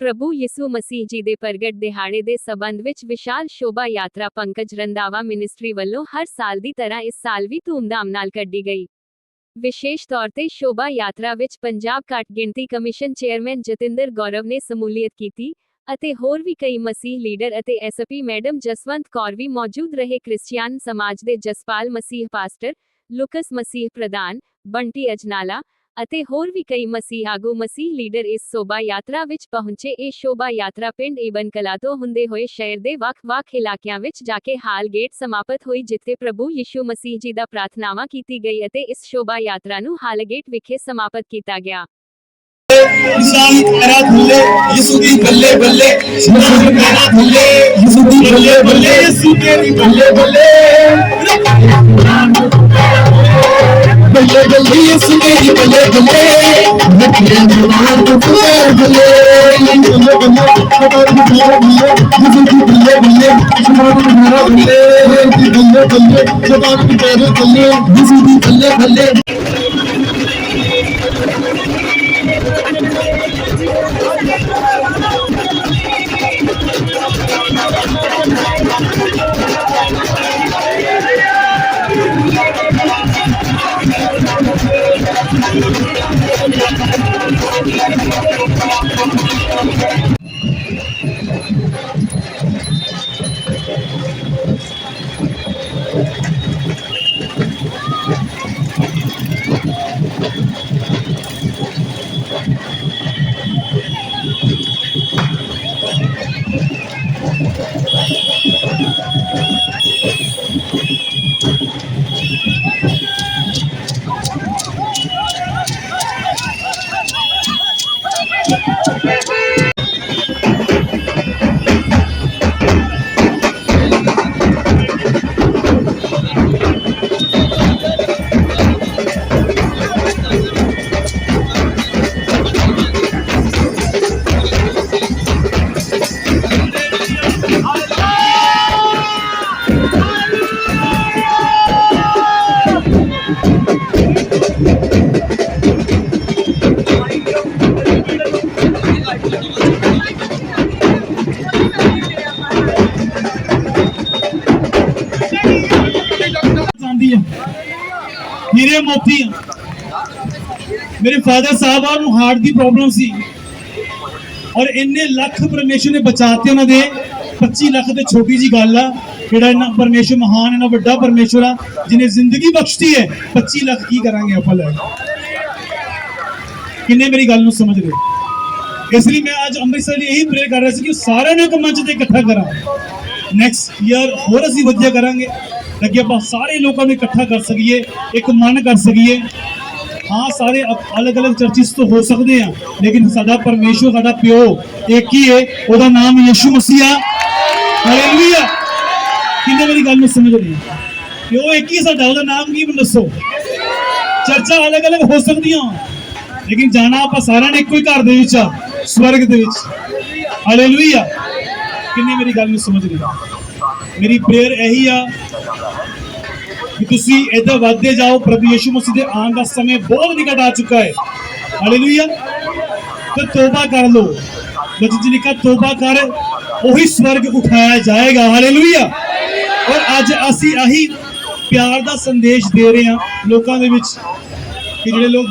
ਪ੍ਰਭੂ ਯਿਸੂ ਮਸੀਹ ਜੀ ਦੇ ਪ੍ਰਗਟ ਦਿਹਾੜੇ ਦੇ ਸਬੰਧ ਵਿੱਚ ਵਿਸ਼ਾਲ ਸ਼ੋਭਾ ਯਾਤਰਾ ਪੰਕਜ ਰੰਦਾਵਾ ਮਿਨਿਸਟਰੀ ਵੱਲੋਂ ਹਰ ਸਾਲ ਦੀ ਤਰ੍ਹਾਂ ਇਸ ਸਾਲ ਵੀ ਧੂਮਧਾਮ ਨਾਲ ਕੱਢੀ ਗਈ। ਵਿਸ਼ੇਸ਼ ਤੌਰ ਤੇ ਸ਼ੋਭਾ ਯਾਤਰਾ ਵਿੱਚ ਪੰਜਾਬ ਘੱਟ ਗਿਣਤੀ ਕਮਿਸ਼ਨ ਚੇਅਰਮੈਨ ਜਤਿੰਦਰ ਗੌਰਵ ਨੇ ਸਮੂਲੀਅਤ ਕੀਤੀ ਅਤੇ ਹੋਰ ਵੀ ਕਈ ਮਸੀਹ ਲੀਡਰ ਅਤੇ ਐਸਪੀ ਮੈਡਮ ਜਸਵੰਤ ਕੌਰ ਵੀ ਮੌਜੂਦ ਰਹੇ। ਕ੍ਰਿਸਚੀਅਨ ਸਮਾਜ ਦੇ ਜਸਪਾਲ ਮਸੀਹ ਪਾਸਟਰ ਲੁਕਸ ਮਸੀਹ ਪ੍ਰਧਾਨ ਬੰਟੀ ਅਜਨਾਲਾ ਅਤੇ ਹੋਰ ਵੀ ਕਈ ਮਸੀਹ ਆਗੂ ਮਸੀਹ ਲੀਡਰ ਇਸ ਸ਼ੋਭਾ ਯਾਤਰਾ ਵਿੱਚ ਪਹੁੰਚੇ। ਇਹ ਸ਼ੋਭਾ ਯਾਤਰਾ ਪਿੰਡ ਏਬਨ ਕਲਾ ਤੋਂ ਹੁੰਦੇ ਹੋਏ ਸ਼ਹਿਰ ਦੇ ਵੱਖ-ਵੱਖ ਇਲਾਕਿਆਂ ਵਿੱਚ ਜਾ ਕੇ ਹਾਲ ਗੇਟ ਸਮਾਪਤ ਹੋਈ, ਜਿੱਥੇ ਪ੍ਰਭੂ ਯਿਸੂ ਮਸੀਹ ਜੀ ਦਾ ਪ੍ਰਾਰਥਨਾਵਾਂ ਕੀਤੀ ਗਈ ਅਤੇ ਇਸ ਸ਼ੋਭਾ ਯਾਤਰਾ ਨੂੰ ਹਾਲ ਗੇਟ ਵਿਖੇ ਸਮਾਪਤ ਕੀਤਾ ਗਿਆ। ਇਨਸਾਨ ਪੈਰਾ ਥੱਲੇ ਯਿਸੂ ਦੀ ਬੱਲੇ ਬੱਲੇ ਇਨਸਾਨ ਪੈਰਾ ਥੱਲੇ ਯਿਸੂ ਦੀ ਬੱਲੇ ਬੱਲੇ, ਯਿਸੂ ਤੇਰੀ ਬੱਲੇ ਬੱਲੇ। ਬੱਲੇ ਬੱਲੇ ਯਿਸੂ ਤੇਰੀ ਬੱਲੇ ਬੱਲੇ। ਨੱਚੇ ਜਵਾਨ ਤੋਂ ਪੈਰ ਬੱਲੇ। ਬੱਲੇ ਬੱਲੇ ਖਬਰ ਬੱਲੇ। ਯਿਸੂ ਦੀ ਬੱਲੇ ਬੱਲੇ ਜਵਾਨ ਮੇਰਾ ਬੱਲੇ। ਬੱਲੇ ਬੱਲੇ ਜਵਾਨ ਪੈਰ ਬੱਲੇ ਯਿਸੂ ਦੀ ਬੱਲੇ। ਬੱਲੇ ਜਾਂਦੀ ਹੀਰੇ ਮੋਤੀ। ਮੇਰੇ ਫਾਦਰ ਸਾਹਿਬ ਨੂੰ ਹਾਰਟ ਦੀ ਪ੍ਰੋਬਲਮ ਸੀ। ਔਰ ਇੰਨੇ ਲੱਖ ਪਰਮੇਸ਼ਰ ਨੇ ਬਚਾਤੇ ਉਹਨਾਂ ਦੇ। 25 ਲੱਖ ਤੇ ਛੋਟੀ ਜੀ ਗੱਲ ਆ, ਜਿਹੜਾ ਇਹਨਾਂ ਪਰਮੇਸ਼ਰ ਮਹਾਨ ਇਹਨਾਂ ਵੱਡਾ ਪਰਮੇਸ਼ਰ ਆ ਜਿਨੇ ਜ਼ਿੰਦਗੀ ਬਖਸ਼ਤੀ ਹੈ 25 ਲੱਖ ਕੀ ਕਰਾਂਗੇ ਆਪਾਂ ਲੈ ਕੇ? ਕਿੰਨੇ ਮੇਰੀ ਗੱਲ ਨੂੰ ਸਮਝ ਰਹੇ ਇਸ ਲਈ ਮੈਂ ਅੱਜ ਅੰਮ੍ਰਿਤਸਰ ਲਈ ਇਹੀ ਪ੍ਰੇਅਰ ਕਰ ਰਿਹਾ ਸੀ ਕਿ ਸਾਰਿਆਂ ਨੂੰ ਇੱਕ ਮੰਚ ਤੇ ਇਕੱਠਾ ਕਰਾਂ। ਨੈਕਸਟ ਈਅਰ ਹੋਰ ਅਸੀਂ ਵਧੀਆ ਕਰਾਂਗੇ। ਤਾਂ ਆਪਾਂ ਸਾਰੇ ਲੋਕਾਂ ਨੂੰ ਇਕੱਠਾ ਕਰ ਸਕੀਏ, ਇੱਕ ਮਨ ਕਰ ਸਕੀਏ। ਹਾਂ, ਸਾਰੇ ਅਲੱਗ-ਅਲੱਗ ਚਰਚਿਸ ਤੋਂ ਹੋ ਸਕਦੇ ਆ, ਲੇਕਿਨ ਸਾਡਾ ਪਰਮੇਸ਼ਵਰ ਸਾਡਾ ਪਿਓ ਇੱਕ ਹੀ ਹੈ ਉਹਦਾ ਨਾਮ ਯਿਸੂ ਮਸੀਹ ਆ। ਹਾਲੇਲੂਇਆ ਕਿੰਨੇ ਮੇਰੀ ਗੱਲ ਨੂੰ ਸਮਝ ਰਹੇ ਪਿਓ ਇੱਕ ਹੀ ਸਾਡਾ, ਉਹਦਾ ਨਾਮ ਕੀ ਮੈਨੂੰ ਦੱਸੋ? ਚਰਚਾ ਅਲੱਗ-ਅਲੱਗ ਹੋ ਸਕਦੀਆਂ। ਲੇਕਿਨ ਜਾਣਾ ਆਪਾਂ ਸਾਰਿਆਂ ਨੇ ਇੱਕੋ ਹੀ ਘਰ ਦੇ ਵਿੱਚ ਆ, ਸਵਰਗ ਦੇ ਵਿੱਚ। ਹਾਲੇਲੂਇਆ ਕਿੰਨੀ ਮੇਰੀ ਗੱਲ ਨੂੰ ਸਮਝ ਰਹੇ ਮੇਰੀ ਪ੍ਰੇਅਰ ਇਹੀ ਆ ਕਿ ਤੁਸੀਂ ਇਦਾਂ ਵੱਧਦੇ ਜਾਓ, ਪ੍ਰਭੂ ਯਿਸੂ ਮਸੀਹ ਦੇ ਆਉਣ ਦਾ ਸਮੇਂ ਬਹੁਤ ਨਿਕਟ ਆ ਚੁੱਕਾ ਹੈ। ਹਾਲੇਲੂਇਆ ਤੇ ਤੋਬਾ ਕਰ ਲਓ। ਬਚਨ ਜੀ ਲਿਖਾ ਤੋਬਾ ਕਰ, ਉਹੀ ਸਵਰਗ ਉਠਾਇਆ ਜਾਏਗਾ। ਹਾਲੇਲੂਇਆ ਔਰ ਅੱਜ ਅਸੀਂ ਆਹੀ ਪਿਆਰ ਦਾ ਸੰਦੇਸ਼ ਦੇ ਰਹੇ ਹਾਂ ਲੋਕਾਂ ਦੇ ਵਿੱਚ ਕਿ ਜਿਹੜੇ ਲੋਕ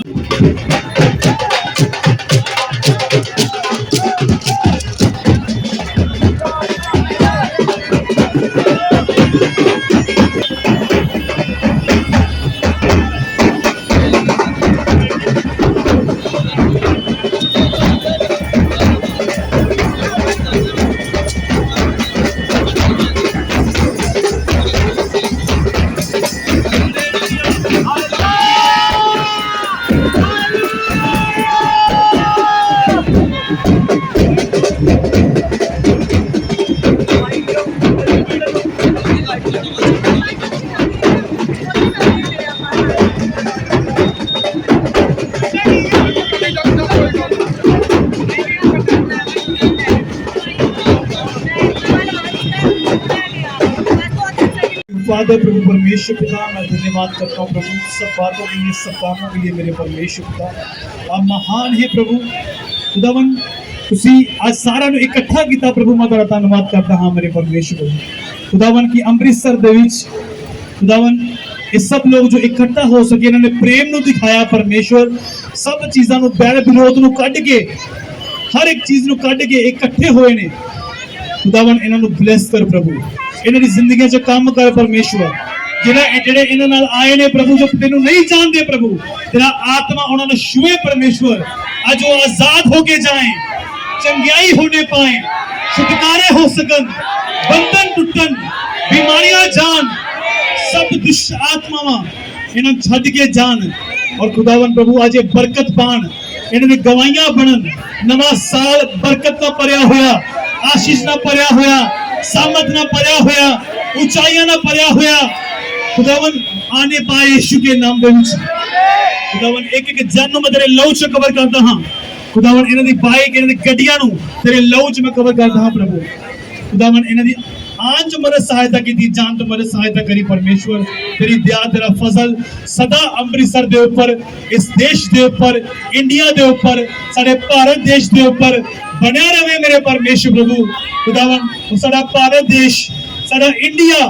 फादर प्रभु परमेश्वर पिता मैं धन्यवाद करता हूँ प्रभु सब बातों के लिए सब कामों के लिए मेरे परमेश्वर पिता आप महान है प्रभु खुदावन ਤੁਸੀਂ ਅੱਜ ਸਾਰਿਆਂ ਨੂੰ ਇਕੱਠਾ ਕੀਤਾ ਪ੍ਰਭੂ ਮੈਂ ਤੁਹਾਡਾ ਧੰਨਵਾਦ ਕਰਦਾ ਹਾਂ ਮੇਰੇ ਪਰਮੇਸ਼ਵਰ ਖੁਦਾਵੰ ਕੀ ਅੰਮ੍ਰਿਤਸਰ ਦੇ ਵਿੱਚ ਖੁਦਾਵੰ ਇਹ ਸਭ ਲੋਕ ਜੋ ਇਕੱਠਾ ਹੋ ਸਕੇ, ਇਹਨਾਂ ਨੇ ਪ੍ਰੇਮ ਨੂੰ ਦਿਖਾਇਆ ਪਰਮੇਸ਼ਵਰ। ਸਭ ਚੀਜ਼ਾਂ ਨੂੰ ਬੈਰ ਵਿਰੋਧ ਨੂੰ ਕੱਢ ਕੇ, ਹਰ ਇੱਕ ਚੀਜ਼ ਨੂੰ ਕੱਢ ਕੇ ਇਕੱਠੇ ਹੋਏ ਨੇ। ਖੁਦਾਵੰ ਇਹਨਾਂ ਨੂੰ ਬਲੇਸ ਕਰ ਪ੍ਰਭੂ। ਇਹਨਾਂ ਦੀ ਜ਼ਿੰਦਗੀਆਂ 'ਚ ਕੰਮ ਕਰ ਪਰਮੇਸ਼ਵਰ। ਜਿਹੜਾ ਜਿਹੜੇ ਇਹਨਾਂ ਨਾਲ ਆਏ ਨੇ ਪ੍ਰਭੂ, ਜੋ ਤੈਨੂੰ ਨਹੀਂ ਜਾਣਦੇ ਪ੍ਰਭੂ, ਤੇਰਾ ਆਤਮਾ ਉਹਨਾਂ ਨੂੰ ਛੂਏ ਪਰਮੇਸ਼ਵਰ। ਅੱਜ ਉਹ ਆਜ਼ਾਦ ਹੋ ਕੇ ਜਾਏ, ਚੰਗਿਆਈ ਹੋਣੇ ਪਾਏ, ਛੁਟਕਾਰੇ ਹੋ ਸਕਣ। ਬੰਧਨ ਟੁੱਟਣ, ਬਿਮਾਰੀਆਂ ਜਾਣ, ਸਭ ਦੁਸ਼ ਆਤਮਾਵਾਂ ਇਹਨਾਂ ਨੂੰ ਛੱਡ ਕੇ ਜਾਣ। ਔਰ ਖੁਦਾਵੰ ਪ੍ਰਭੂ, ਅੱਜ ਬਰਕਤ ਪਾਣ, ਇਹਨਾਂ ਦੀ ਗਵਾਈਆਂ ਬਣਨ। ਨਵਾਂ ਸਾਲ ਬਰਕਤ ਨਾਲ ਭਰਿਆ ਹੋਇਆ, ਆਸ਼ੀਸ਼ ਨਾਲ ਭਰਿਆ ਹੋਇਆ ਸਾਮਤ ਨਾਲ ਭਰਿਆ ਹੋਇਆ, ਉਚਾਈਆਂ ਨਾਲ ਭਰਿਆ ਹੋਇਆ। ਖੁਦਾਵੰ ਆਨੇ ਪਾਏ ਯਿਸੂ ਕੇ ਨਾਮ ਦੇ ਵਿੱਚ। ਖੁਦਾਵੰ ਇੱਕ ਇੱਕ ਜਨ ਨੂੰ ਮੈਂ ਤੇਰੇ ਲਹੂ ਚ ਕਵਰ ਕਰਦਾ ਹਾਂ। ਖੁਦਾਵੰ ਇਹਨਾਂ ਦੀ ਬਾਈਕ ਇਹਨਾਂ ਦੀ ਗੱਡੀਆਂ ਨੂੰ ਤੇਰੇ ਲਹੂ ਚ ਮੈਂ ਕਵਰ ਕਰਦਾ ਹਾਂ ਪ੍ਰਭੂ। ਖੁਦਾਵੰ ਇਹਨਾਂ ਦੀ ਆਨ ਚ ਮਦਦ, ਸਹਾਇਤਾ ਕੀਤੀ, ਜਾਨ ਤੋਂ ਮਦਦ, ਸਹਾਇਤਾ ਕਰੀ ਪਰਮੇਸ਼ਵਰ। ਤੇਰੀ ਦਇਆ, ਤੇਰਾ ਫਜ਼ਲ ਸਦਾ ਅੰਮ੍ਰਿਤਸਰ ਦੇ ਉੱਪਰ, ਇਸ ਦੇਸ਼ ਦੇ ਉੱਪਰ, ਇੰਡੀਆ ਦੇ ਉੱਪਰ, ਸਾਡੇ ਭਾਰਤ ਦੇਸ਼ ਦੇ ਉੱਪਰ ਬਣਿਆ ਰਵੇ ਮੇਰੇ ਪਰਮੇਸ਼ਵਰ ਪ੍ਰਭੂ। ਖੁਦਾਵੰ ਸਾਡਾ ਭਾਰਤ ਦੇਸ਼, ਸਾਡਾ ਇੰਡੀਆ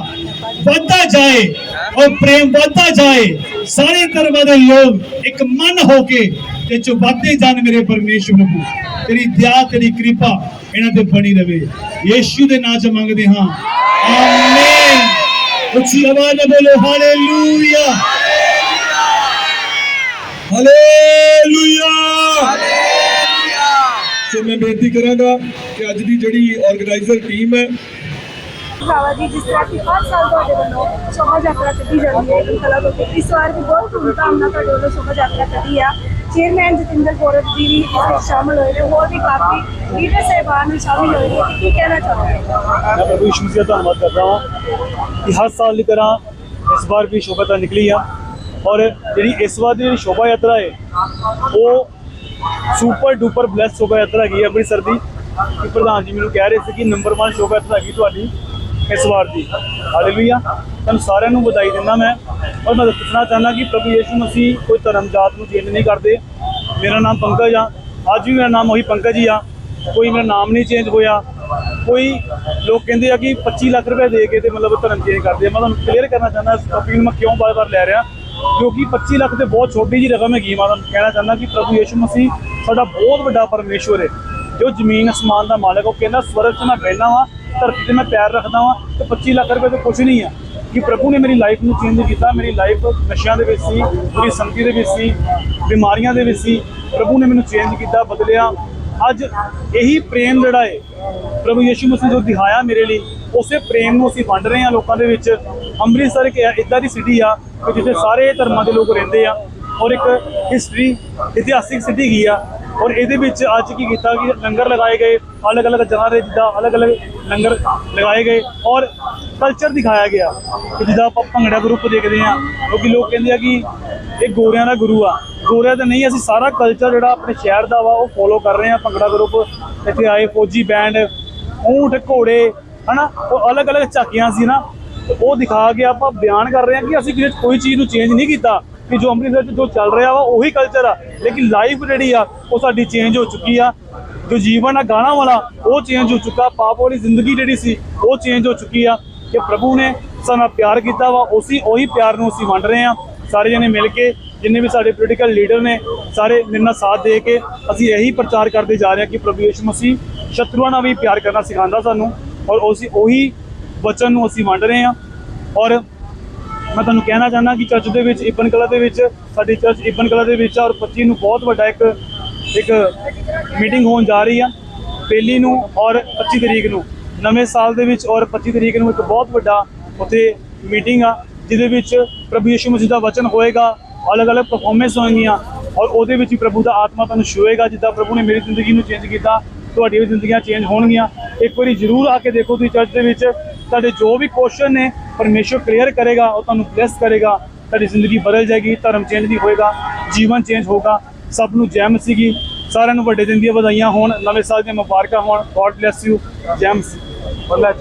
ਵੱਧਦਾ ਜਾਏ ਔਰ ਪ੍ਰੇਮ ਵੱਧਦਾ ਜਾਏ ਸਾਰੇ ਧਰਮਾਂ ਦੇ ਲੋਕ ਇੱਕ ਮਨ ਹੋ ਕੇ ਤੇ ਚ ਵੱਧਦੇ ਜਾਣ ਮੇਰੇ ਪਰਮੇਸ਼ਵਰ ਪ੍ਰਭੂ ਤੇਰੀ ਦਇਆ ਤੇਰੀ ਕਿਰਪਾ ਇਹਨਾਂ ਤੇ ਬਣੀ ਰਵੇ। ਯੀਸ਼ੂ ਦੇ ਨਾਮ ਚ ਮੰਗਦੇ ਹਾਂ। ਆਮੇਨ। ਉੱਚੀ ਆਵਾਜ਼ ਨਾਲ ਬੋਲੋ ਹਾਲੇਲੂਇਆ। ਹਾਲੇਲੂਇਆ। ਸੋ ਮੈਂ ਬੇਨਤੀ ਕਰਾਂਗਾ ਕਿ ਅੱਜ ਦੀ ਜਿਹੜੀ ਆਰਗੇਨਾਈਜ਼ਰ ਟੀਮ ਹੈ ਬਾਬਾ ਜੀ, ਜਿਸ ਤਰ੍ਹਾਂ ਕਿ ਹਰ ਸਾਲ ਤੁਹਾਡੇ ਵੱਲੋਂ ਸ਼ੋਭਾ ਯਾਤਰਾ ਕੱਢੀ ਜਾਂਦੀ ਹੈ, ਇਹ ਕਲਾ ਤੋਂ ਇਸ ਵਾਰ ਵੀ ਬਹੁਤ ਧੂਮਧਾਮ ਨਾਲ ਤੁਹਾਡੇ ਵੱਲੋਂ ਸ਼ੋਭਾ ਯਾਤਰਾ ਕੱਢੀ ਆ। ਚੇਅਰਮੈਨ ਜਤਿੰਦਰ ਗੋਰਖ ਜੀ ਵੀ ਇਸ ਵਿੱਚ ਸ਼ਾਮਲ ਹੋਏ ਨੇ, ਹੋਰ ਵੀ ਕਾਫੀ ਲੀਡਰ ਸਹਿਬਾਨ ਵੀ ਸ਼ਾਮਲ ਹੋਏ ਨੇ। ਕੀ ਕਹਿਣਾ ਚਾਹੁੰਦੇ ਮੈਂ ਪ੍ਰਭੂ ਯਿਸੂ ਮਸੀਹ ਦਾ ਧੰਨਵਾਦ ਕਰਦਾ ਹਾਂ ਕਿ ਹਰ ਸਾਲ ਦੀ ਤਰ੍ਹਾਂ ਇਸ ਵਾਰ ਵੀ ਸ਼ੋਭਾ ਯਾਤਰਾ ਨਿਕਲੀ ਆ। ਔਰ ਜਿਹੜੀ ਇਸ ਵਾਰ ਦੀ ਜਿਹੜੀ ਸ਼ੋਭਾ ਯਾਤਰਾ ਹੈ, ਉਹ ਸੁਪਰ ਡੂਪਰ ਬਲੈਸ ਸ਼ੋਭਾ ਯਾਤਰਾ ਹੈਗੀ ਹੈ ਅੰਮ੍ਰਿਤਸਰ ਦੀ। ਕਿ ਪ੍ਰਧਾਨ ਜੀ ਮੈਨੂੰ ਕਹਿ ਰਹੇ ਸੀ ਕਿ ਨੰਬਰ 1 ਸ਼ੋਭਾ ਯਾਤਰਾ ਹੈਗੀ ਤੁਹਾਡੀ। ਇਸ ਵਾਰ ਦੀ। ਹਾਲੇਲੂਇਆ। ਤੁਹਾਨੂੰ ਸਾਰਿਆਂ ਨੂੰ ਵਧਾਈ ਦਿੰਦਾ ਮੈਂ। ਔਰ ਮੈਂ ਦੱਸਣਾ ਚਾਹੁੰਦਾ ਕਿ ਪ੍ਰਭੂ ਯੇਸ਼ੂ ਮਸੀਹ ਕੋਈ ਧਰਮ ਜਾਤ ਨੂੰ ਚੇਂਜ ਨਹੀਂ ਕਰਦੇ। ਮੇਰਾ ਨਾਮ ਪੰਕਜ ਆ। ਅੱਜ ਵੀ ਮੇਰਾ ਨਾਮ ਉਹੀ ਪੰਕਜ ਹੀ ਆ। ਕੋਈ ਮੇਰਾ ਨਾਮ ਨਹੀਂ ਚੇਂਜ ਹੋਇਆ। ਕੋਈ ਲੋਕ ਕਹਿੰਦੇ ਆ ਕਿ 25 ਲੱਖ ਰੁਪਏ ਦੇ ਕੇ ਤੇ ਮਤਲਬ ਧਰਮ ਚੇਂਜ ਕਰਦੇ ਆ। ਮੈਂ ਤੁਹਾਨੂੰ ਕਲੀਅਰ ਕਰਨਾ ਚਾਹੁੰਦਾ ਇਸ ਟੌਪਿਕ ਨੂੰ ਮੈਂ ਕਿਉਂ ਬਾਰ-ਬਾਰ ਲੈ ਰਿਹਾ। ਕਿਉਂਕਿ 25 ਲੱਖ ਤੇ ਬਹੁਤ ਛੋਟੀ ਜੀ ਰਕਮ ਹੈਗੀ ਮੈਂ ਤੁਹਾਨੂੰ ਕਹਿਣਾ ਚਾਹੁੰਦਾ ਕਿ ਪ੍ਰਭੂ ਯੇਸ਼ੂ ਮਸੀਹ ਸਾਡਾ ਬਹੁਤ ਵੱਡਾ ਪਰਮੇਸ਼ਵਰ ਹੈ। ਜੋ ਜ਼ਮੀਨ, ਅਸਮਾਨ ਦਾ ਮਾਲਕ ਉਹ ਕਹਿੰਦਾ ਸਵਰਗ 'ਚ ਮੈਂ ਬਹਿਣਾ ਵਾਂ। ਧਰਤੀ ਤੇ ਮੈਂ ਪੈਰ ਰੱਖਦਾ ਵਾਂ ਤੇ 25 ਲੱਖ ਰੁਪਏ ਤੇ ਕੁਝ ਨਹੀਂ ਆ। ਕਿ ਪ੍ਰਭੂ ਨੇ ਮੇਰੀ ਲਾਈਫ ਨੂੰ ਚੇਂਜ ਕੀਤਾ, ਮੇਰੀ ਲਾਈਫ ਨਸ਼ਿਆਂ ਦੇ ਵਿੱਚ ਸੀ, ਮੇਰੀ ਸੰਗਤੀ ਦੇ ਵਿੱਚ ਸੀ, ਬਿਮਾਰੀਆਂ ਦੇ ਵਿੱਚ ਸੀ। ਪ੍ਰਭੂ ਨੇ ਮੈਨੂੰ ਚੇਂਜ ਕੀਤਾ, ਬਦਲਿਆ। ਅੱਜ ਇਹੀ ਪ੍ਰੇਮ ਜਿਹੜਾ ਹੈ ਪ੍ਰਭੂ ਯੀਸ਼ੂ ਮਸੀਹ ਜੋ ਦਿਖਾਇਆ ਮੇਰੇ ਲਈ, ਉਸੇ ਪ੍ਰੇਮ ਨੂੰ ਅਸੀਂ ਵੰਡ ਰਹੇ ਹਾਂ ਲੋਕਾਂ ਦੇ ਵਿੱਚ। ਅੰਮ੍ਰਿਤਸਰ ਇੱਕ ਇਦਾਂ ਦੀ ਸਿਟੀ ਆ ਕਿ ਜਿੱਥੇ ਸਾਰੇ ਧਰਮਾਂ ਦੇ ਲੋਕ ਰਹਿੰਦੇ ਆ ਔਰ ਇੱਕ ਹਿਸਟਰੀ ਇਤਿਹਾਸਿਕ ਸਿਟੀ ਗਈ ਆ ਔਰ ਇਹਦੇ ਵਿੱਚ ਅੱਜ ਕੀ ਕੀਤਾ ਕਿ ਲੰਗਰ ਲਗਾਏ ਗਏ, ਅਲੱਗ-ਅਲੱਗ ਜਗ੍ਹਾ ਦੇ ਜਿੱਦਾਂ ਅਲੱਗ-ਅਲੱਗ ਲੰਗਰ ਲਗਾਏ ਗਏ ਔਰ ਕਲਚਰ ਦਿਖਾਇਆ ਗਿਆ ਕਿ ਜਿੱਦਾਂ ਆਪਾਂ ਭੰਗੜਾ ਗਰੁੱਪ ਦੇਖਦੇ ਆ ਕਿਉਂਕਿ ਲੋਕ ਕਹਿੰਦੇ ਆ ਕਿ ਇਹ ਗੋਰਿਆਂ ਦਾ ਗੁਰੂ ਆ। ਗੋਰਿਆਂ ਦਾ ਨਹੀਂ, ਅਸੀਂ ਸਾਰਾ ਕਲਚਰ ਜਿਹੜਾ ਆਪਣੇ ਸ਼ਹਿਰ ਦਾ ਵਾ, ਉਹ ਫੋਲੋ ਕਰ ਰਹੇ ਆ ਭੰਗੜਾ ਗਰੁੱਪ ਇੱਥੇ ਆਏ ਫੌਜੀ ਬੈਂਡ ਊਂਠ, ਘੋੜੇ, ਹਨਾ? ਉਹ ਅਲੱਗ-ਅਲੱਗ ਝਾਕੀਆਂ ਸੀ ਨਾ ਉਹ ਦਿਖਾ ਕੇ ਆਪਾਂ ਬਿਆਨ ਕਰ ਰਹੇ ਹਾਂ ਕਿ ਅਸੀਂ ਕਿਸੇ ਕੋਈ ਚੀਜ਼ ਨੂੰ ਚੇਂਜ ਨਹੀਂ ਕੀਤਾ। ਕਿ ਜੋ ਅੰਮ੍ਰਿਤਸਰ 'ਚ ਜੋ ਚੱਲ ਰਿਹਾ ਵਾ, ਉਹੀ ਕਲਚਰ ਆ। ਲੇਕਿਨ ਲਾਈਫ ਜਿਹੜੀ ਆ, ਉਹ ਸਾਡੀ ਚੇਂਜ ਹੋ ਚੁੱਕੀ ਆ। ਜੋ ਜੀਵਨ ਆ, ਗਾਣਾ ਵਾਲਾ, ਉਹ ਚੇਂਜ ਹੋ ਚੁੱਕਾ। ਪਾਪ ਵਾਲੀ ਜ਼ਿੰਦਗੀ ਜਿਹੜੀ ਸੀ, ਉਹ ਚੇਂਜ ਹੋ ਚੁੱਕੀ ਆ। ਕਿ ਪ੍ਰਭੂ ਨੇ ਸਾਨੂੰ ਪਿਆਰ ਕੀਤਾ ਵਾ, ਉਸੇ, ਉਹੀ ਪਿਆਰ ਨੂੰ ਅਸੀਂ ਵੰਡ ਰਹੇ ਆ। ਸਾਰੇ ਜਣੇ ਮਿਲ ਕੇ, ਜਿੰਨੇ ਵੀ ਸਾਡੇ ਪੋਲੀਟੀਕਲ ਲੀਡਰ ਨੇ, ਸਾਰੇ ਮੇਰੇ ਨਾਲ ਸਾਥ ਦੇ ਕੇ, ਅਸੀਂ ਇਹੀ ਪ੍ਰਚਾਰ ਕਰਦੇ ਜਾ ਰਹੇ ਹਾਂ ਕਿ ਪ੍ਰਭੂ ਯਿਸੂ ਮਸੀਹ ਸ਼ਤਰੂਆਂ ਨਾਲ ਵੀ ਪਿਆਰ ਕਰਨਾ ਸਿਖਾਉਂਦਾ ਸਾਨੂੰ। ਔਰ ਉਸੇ, ਉਹੀ ਵਚਨ ਨੂੰ ਅਸੀਂ ਵੰਡ ਰਹੇ ਹਾਂ ਔਰ ਮੈਂ ਤੁਹਾਨੂੰ ਕਹਿਣਾ ਚਾਹੁੰਦਾ ਕਿ ਚਰਚ ਦੇ ਵਿੱਚ ਇਬਨ ਕਲਾ ਦੇ ਵਿੱਚ, ਸਾਡੀ ਚਰਚ ਇਬਨ ਕਲਾ ਦੇ ਵਿੱਚ ਆ ਔਰ 25 ਨੂੰ ਬਹੁਤ ਵੱਡਾ ਇੱਕ ਇੱਕ ਮੀਟਿੰਗ ਹੋਣ ਜਾ ਰਹੀ ਆ, ਪਹਿਲੀ ਨੂੰ ਔਰ 25 ਤਰੀਕ ਨੂੰ, ਨਵੇਂ ਸਾਲ ਦੇ ਵਿੱਚ ਔਰ 25 ਤਰੀਕ ਨੂੰ ਇੱਕ ਬਹੁਤ ਵੱਡਾ ਉੱਥੇ ਮੀਟਿੰਗ ਆ, ਜਿਹਦੇ ਵਿੱਚ ਪ੍ਰਭੂ ਯਿਸੂ ਮਸੀਹ ਦਾ ਵਚਨ ਹੋਏਗਾ, ਅਲੱਗ-ਅਲੱਗ ਪਰਫਾਰਮੈਂਸ ਹੋਣਗੀਆਂ ਔਰ ਉਹਦੇ ਵਿੱਚ ਹੀ ਪ੍ਰਭੂ ਦਾ ਆਤਮਾ ਤੁਹਾਨੂੰ ਛੂਏਗਾ, ਜਿੱਦਾਂ ਪ੍ਰਭੂ ਨੇ ਮੇਰੀ ਜ਼ਿੰਦਗੀ ਨੂੰ ਚੇਂਜ ਕੀਤਾ, ਤੁਹਾਡੀਆਂ ਵੀ ਜ਼ਿੰਦਗੀਆਂ ਚੇਂਜ ਹੋਣਗੀਆਂ। ਇੱਕ ਵਾਰੀ ਜ਼ਰੂਰ ਆ ਕੇ ਦੇਖੋ ਤੁਸੀਂ ਚਰਚ ਦੇ ਵਿੱਚ, ਤੁਹਾਡੇ ਜੋ ਵੀ ਕੁਐਸਚਨ ਨੇ ਪਰਮੇਸ਼ਵਰ ਕਲੀਅਰ ਕਰੇਗਾ, ਉਹ ਤੁਹਾਨੂੰ ਬਲੈਸ ਕਰੇਗਾ, ਤੁਹਾਡੀ ਜ਼ਿੰਦਗੀ ਬਦਲ ਜਾਏਗੀ, ਧਰਮ ਚੇਂਜ ਨਹੀਂ ਹੋਏਗਾ, ਜੀਵਨ ਚੇਂਜ ਹੋਗਾ ਸਭ ਨੂੰ ਜੈ ਮਸੀਹ ਸਾਰਿਆਂ ਨੂੰ ਵੱਡੇ ਦਿਨ ਦੀਆਂ ਵਧਾਈਆਂ ਹੋਣ, ਨਵੇਂ ਸਾਲ ਦੀਆਂ ਮੁਬਾਰਕਾਂ ਹੋਣ ਗੋਡ ਬlesਸ ਯੂ ਜੈ ਮਸੀਹ ਔਰ ਮੈਂ